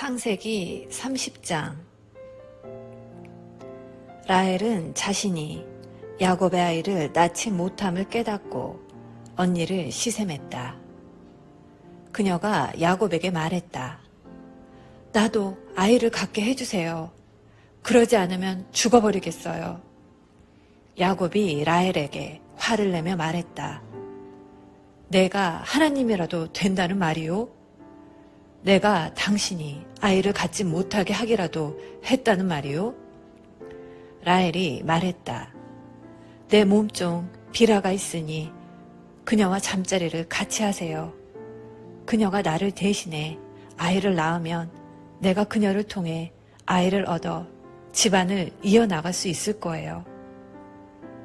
창세기 30장 라헬은 자신이 야곱의 아이를 낳지 못함을 깨닫고 언니를 시샘했다. 그녀가 야곱에게 말했다. 나도 아이를 갖게 해주세요. 그러지 않으면 죽어버리겠어요. 야곱이 라헬에게 화를 내며 말했다. 내가 하나님이라도 된다는 말이요? 내가 당신이 아이를 갖지 못하게 하기라도 했다는 말이요? 라헬이 말했다. 내 몸종 비라가 있으니 그녀와 잠자리를 같이 하세요. 그녀가 나를 대신해 아이를 낳으면 내가 그녀를 통해 아이를 얻어 집안을 이어나갈 수 있을 거예요.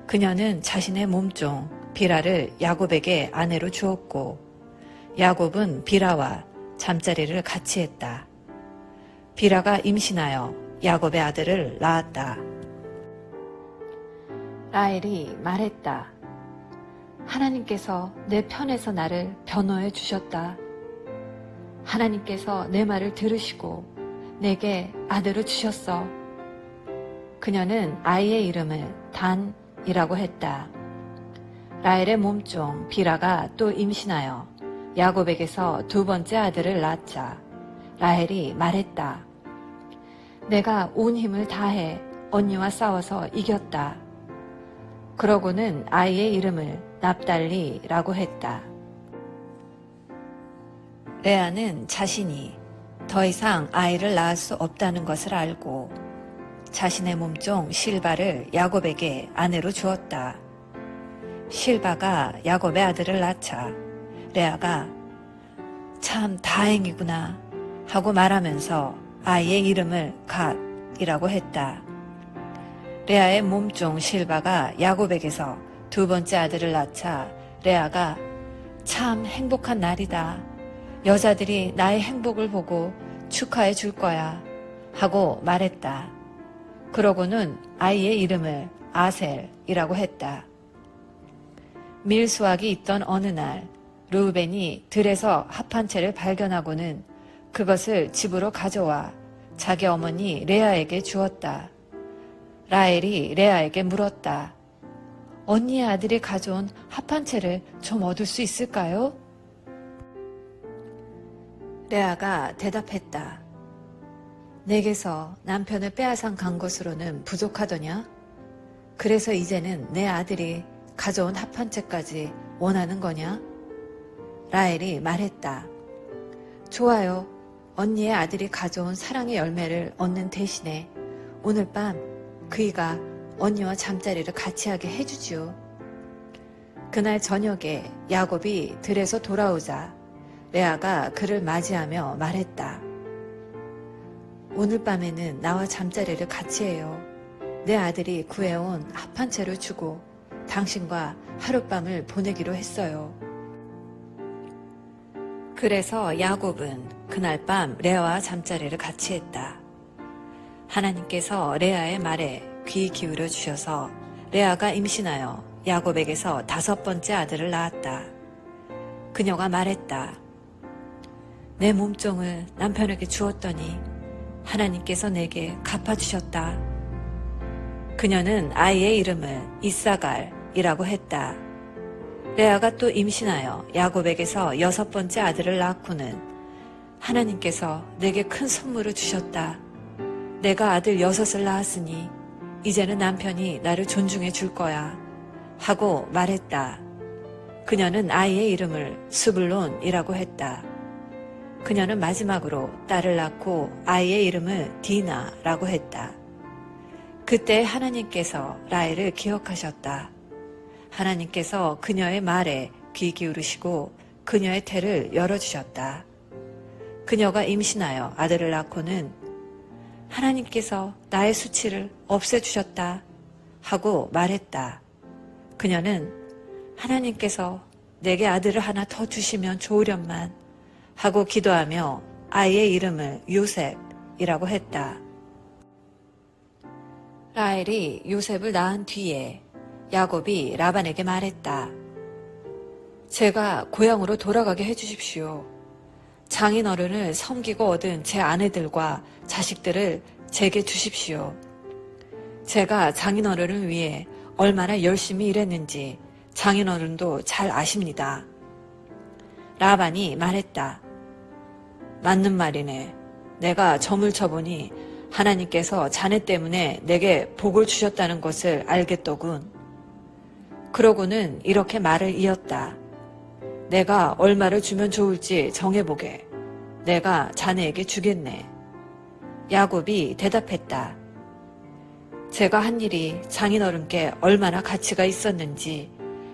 그녀는 자신의 몸종 비라를 야곱에게 아내로 주었고 야곱은 비라와 잠자리를 같이 했다. 비라가 임신하여 야곱의 아들을 낳았다. 라헬이 말했다. 하나님께서 내 편에서 나를 변호해 주셨다. 하나님께서 내 말을 들으시고 내게 아들을 주셨어. 그녀는 아이의 이름을 단이라고 했다. 라헬의 몸종 비라가 또 임신하여 야곱에게서 두 번째 아들을 낳자 라헬이 말했다. 내가 온 힘을 다해 언니와 싸워서 이겼다. 그러고는 아이의 이름을 납달리라고 했다. 레아는 자신이 더 이상 아이를 낳을 수 없다는 것을 알고 자신의 몸종 실바를 야곱에게 아내로 주었다. 실바가 야곱의 아들을 낳자 레아가 참 다행이구나 하고 말하면서 아이의 이름을 갓이라고 했다. 레아의 몸종 실바가 야곱에게서 두 번째 아들을 낳자 레아가 참 행복한 날이다. 여자들이 나의 행복을 보고 축하해 줄 거야. 하고 말했다. 그러고는 아이의 이름을 아셀이라고 했다. 밀수확이 있던 어느 날 루벤이 들에서 합한 채를 발견하고는 그것을 집으로 가져와 자기 어머니 레아에게 주었다. 라헬이 레아에게 물었다. 언니의 아들이 가져온 합한 채를 좀 얻을 수 있을까요? 레아가 대답했다. 내게서 남편을 빼앗아 간 것으로는 부족하더냐? 그래서 이제는 내 아들이 가져온 합한 채까지 원하는 거냐? 라헬이 말했다. 좋아요. 언니의 아들이 가져온 사랑의 열매를 얻는 대신에 오늘 밤 그이가 언니와 잠자리를 같이 하게 해주지요. 그날 저녁에 야곱이 들에서 돌아오자 레아가 그를 맞이하며 말했다. 오늘 밤에는 나와 잠자리를 같이 해요. 내 아들이 구해온 합한 채를 주고 당신과 하룻밤을 보내기로 했어요. 그래서 야곱은 그날 밤 레아와 잠자리를 같이 했다. 하나님께서 레아의 말에 귀 기울여 주셔서 레아가 임신하여 야곱에게서 다섯 번째 아들을 낳았다. 그녀가 말했다. 내 몸종을 남편에게 주었더니 하나님께서 내게 갚아주셨다. 그녀는 아이의 이름을 이사갈이라고 했다. 레아가 또 임신하여 야곱에게서 여섯 번째 아들을 낳고는 하나님께서 내게 큰 선물을 주셨다. 내가 아들 여섯을 낳았으니 이제는 남편이 나를 존중해 줄 거야. 하고 말했다. 그녀는 아이의 이름을 수블론이라고 했다. 그녀는 마지막으로 딸을 낳고 아이의 이름을 디나라고 했다. 그때 하나님께서 라헬을 기억하셨다. 하나님께서 그녀의 말에 귀 기울이시고 그녀의 태를 열어주셨다. 그녀가 임신하여 아들을 낳고는 하나님께서 나의 수치를 없애주셨다 하고 말했다. 그녀는 하나님께서 내게 아들을 하나 더 주시면 좋으련만 하고 기도하며 아이의 이름을 요셉이라고 했다. 라헬이 요셉을 낳은 뒤에 야곱이 라반에게 말했다. 제가 고향으로 돌아가게 해주십시오. 장인 어른을 섬기고 얻은 제 아내들과 자식들을 제게 주십시오. 제가 장인 어른을 위해 얼마나 열심히 일했는지 장인 어른도 잘 아십니다. 라반이 말했다. 맞는 말이네. 내가 점을 쳐보니 하나님께서 자네 때문에 내게 복을 주셨다는 것을 알겠더군. 그러고는 이렇게 말을 이었다. 내가 얼마를 주면 좋을지 정해보게. 내가 자네에게 주겠네. 야곱이 대답했다. 제가 한 일이 장인어른께 얼마나 가치가 있었는지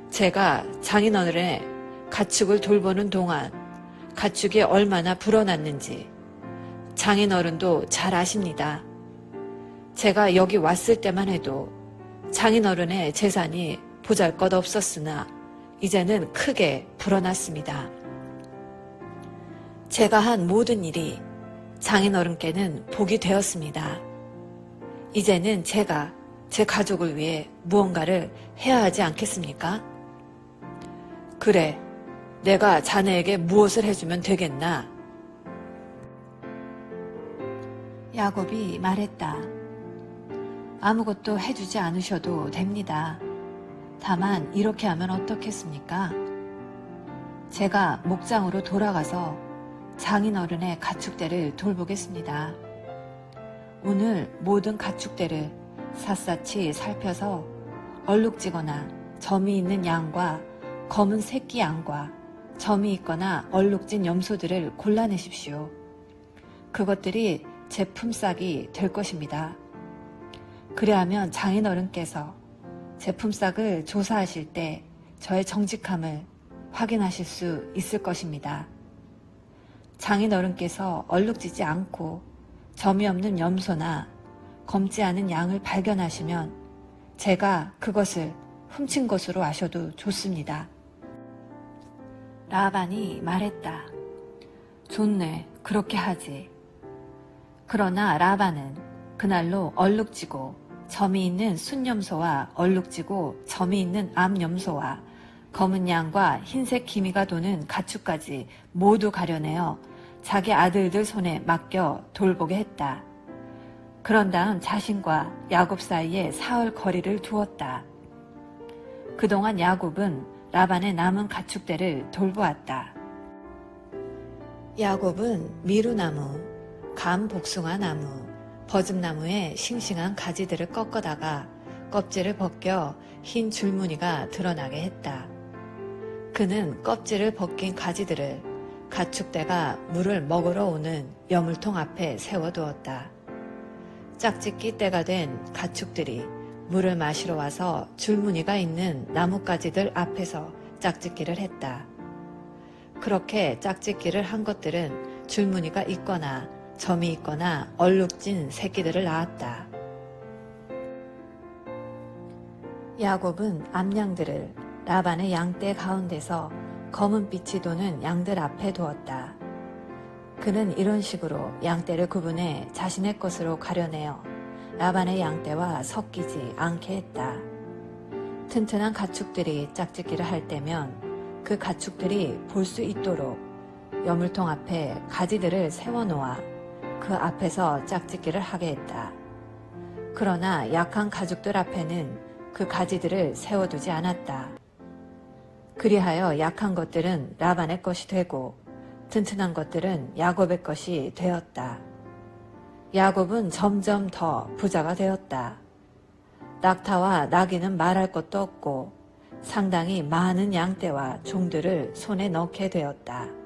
제가 장인어른의 가축을 돌보는 동안 가축이 얼마나 불어났는지 장인어른도 잘 아십니다. 제가 여기 왔을 때만 해도 장인어른의 재산이 보잘 것 없었으나 이제는 크게 불어났습니다. 제가 한 모든 일이 장인어른께는 복이 되었습니다. 이제는 제가 제 가족을 위해 무언가를 해야 하지 않겠습니까? 그래, 내가 자네에게 무엇을 해주면 되겠나? 야곱이 말했다. 아무것도 해주지 않으셔도 됩니다. 다만 이렇게 하면 어떻겠습니까? 제가 목장으로 돌아가서 장인어른의 가축대를 돌보겠습니다. 오늘 모든 가축대를 샅샅이 살펴서 얼룩지거나 점이 있는 양과 검은 새끼 양과 점이 있거나 얼룩진 염소들을 골라내십시오. 그것들이 제 품삯이 될 것입니다. 그래야면 장인어른께서 제 품삯을 조사하실 때 저의 정직함을 확인하실 수 있을 것입니다. 장인 어른께서 얼룩지지 않고 점이 없는 염소나 검지 않은 양을 발견하시면 제가 그것을 훔친 것으로 아셔도 좋습니다. 라반이 말했다. 좋네, 그렇게 하지. 그러나 라반은 그날로 얼룩지고 점이 있는 순염소와 얼룩지고 점이 있는 암염소와 검은 양과 흰색 기미가 도는 가축까지 모두 가려내어 자기 아들들 손에 맡겨 돌보게 했다. 그런 다음 자신과 야곱 사이에 사흘 거리를 두었다. 그동안 야곱은 라반의 남은 가축대를 돌보았다. 야곱은 미루나무, 감복숭아 나무, 버즘나무의 싱싱한 가지들을 꺾어다가 껍질을 벗겨 흰 줄무늬가 드러나게 했다. 그는 껍질을 벗긴 가지들을 가축대가 물을 먹으러 오는 여물통 앞에 세워두었다. 짝짓기 때가 된 가축들이 물을 마시러 와서 줄무늬가 있는 나뭇가지들 앞에서 짝짓기를 했다. 그렇게 짝짓기를 한 것들은 줄무늬가 있거나 점이 있거나 얼룩진 새끼들을 낳았다. 야곱은 암양들을 라반의 양떼 가운데서 검은 빛이 도는 양들 앞에 두었다. 그는 이런 식으로 양떼를 구분해 자신의 것으로 가려내어 라반의 양떼와 섞이지 않게 했다. 튼튼한 가축들이 짝짓기를 할 때면 그 가축들이 볼 수 있도록 여물통 앞에 가지들을 세워놓아 그 앞에서 짝짓기를 하게 했다. 그러나 약한 가죽들 앞에는 그 가지들을 세워두지 않았다. 그리하여 약한 것들은 라반의 것이 되고 튼튼한 것들은 야곱의 것이 되었다. 야곱은 점점 더 부자가 되었다. 낙타와 나귀는 말할 것도 없고 상당히 많은 양떼와 종들을 손에 넣게 되었다.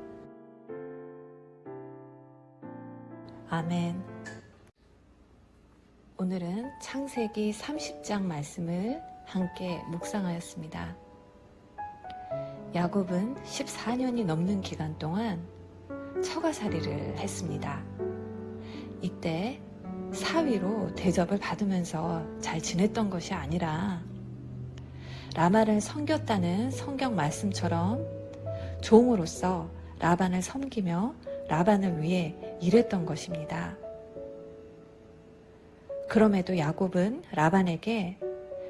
아멘. 오늘은 창세기 30장 말씀을 함께 묵상하였습니다. 야곱은 14년이 넘는 기간 동안 처가살이를 했습니다. 이때 사위로 대접을 받으면서 잘 지냈던 것이 아니라 라마를 섬겼다는 성경 말씀처럼 종으로서 라반을 섬기며 라반을 위해 일했던 것입니다. 그럼에도 야곱은 라반에게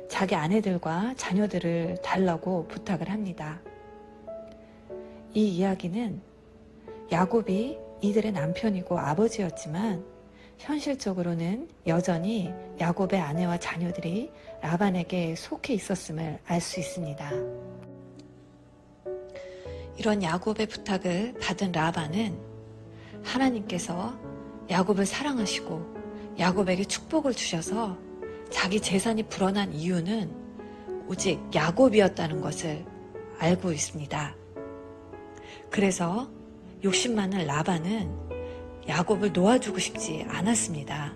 자기 아내들과 자녀들을 달라고 부탁을 합니다. 이 이야기는 야곱이 이들의 남편이고 아버지였지만 현실적으로는 여전히 야곱의 아내와 자녀들이 라반에게 속해 있었음을 알 수 있습니다. 이런 야곱의 부탁을 받은 라반은 하나님께서 야곱을 사랑하시고 야곱에게 축복을 주셔서 자기 재산이 불어난 이유는 오직 야곱이었다는 것을 알고 있습니다. 그래서 욕심 많은 라반은 야곱을 놓아주고 싶지 않았습니다.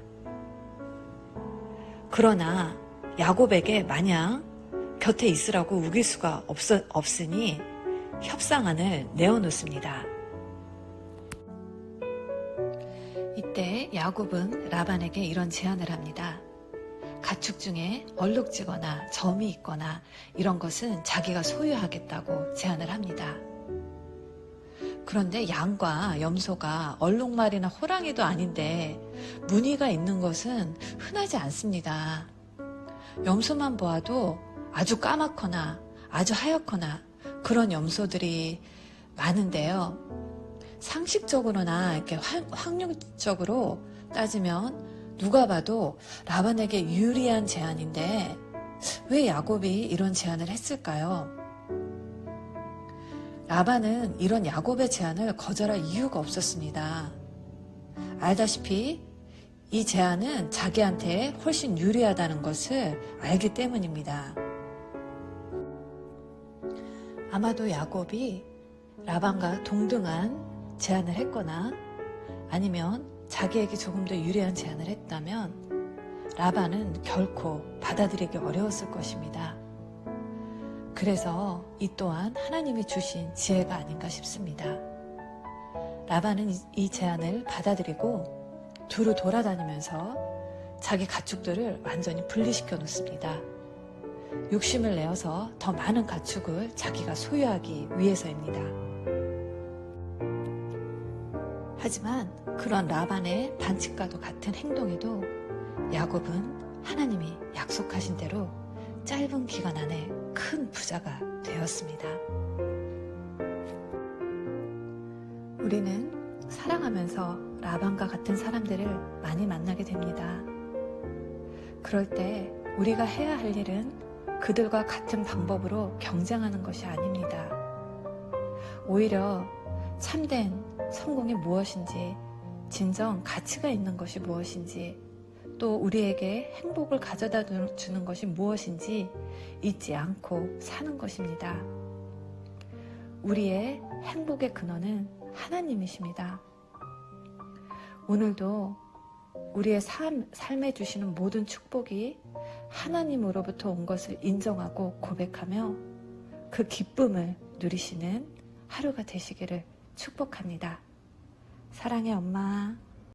그러나 야곱에게 마냥 곁에 있으라고 우길 수가 없, 없으니 협상안을 내어놓습니다. 이때 야곱은 라반에게 이런 제안을 합니다. 가축 중에 얼룩지거나 점이 있거나 이런 것은 자기가 소유하겠다고 제안을 합니다. 그런데 양과 염소가 얼룩말이나 호랑이도 아닌데 무늬가 있는 것은 흔하지 않습니다. 염소만 보아도 아주 까맣거나 아주 하얗거나 그런 염소들이 많은데요. 상식적으로나 이렇게 확- 확률적으로 따지면 누가 봐도 라반에게 유리한 제안인데 왜 야곱이 이런 제안을 했을까요? 라반은 이런 야곱의 제안을 거절할 이유가 없었습니다. 알다시피 이 제안은 자기한테 훨씬 유리하다는 것을 알기 때문입니다. 아마도 야곱이 라반과 동등한 제안을 했거나 아니면 자기에게 조금 더 유리한 제안을 했다면 라반은 결코 받아들이기 어려웠을 것입니다. 그래서 이 또한 하나님이 주신 지혜가 아닌가 싶습니다. 라반은 이- 이 제안을 받아들이고 두루 돌아다니면서 자기 가축들을 완전히 분리시켜 놓습니다. 욕심을 내어서 더 많은 가축을 자기가 소유하기 위해서입니다. 하지만 그런 라반의 반칙과도 같은 행동에도 야곱은 하나님이 약속하신 대로 짧은 기간 안에 큰 부자가 되었습니다. 우리는 사랑하면서 라반과 같은 사람들을 많이 만나게 됩니다. 그럴 때 우리가 해야 할 일은 그들과 같은 방법으로 경쟁하는 것이 아닙니다. 오히려 참된 성공이 무엇인지, 진정 가치가 있는 것이 무엇인지, 또 우리에게 행복을 가져다 주는 것이 무엇인지 잊지 않고 사는 것입니다. 우리의 행복의 근원은 하나님이십니다. 오늘도 우리의 삶, 삶에 주시는 모든 축복이 하나님으로부터 온 것을 인정하고 고백하며 그 기쁨을 누리시는 하루가 되시기를 축복합니다. 사랑의 엄마.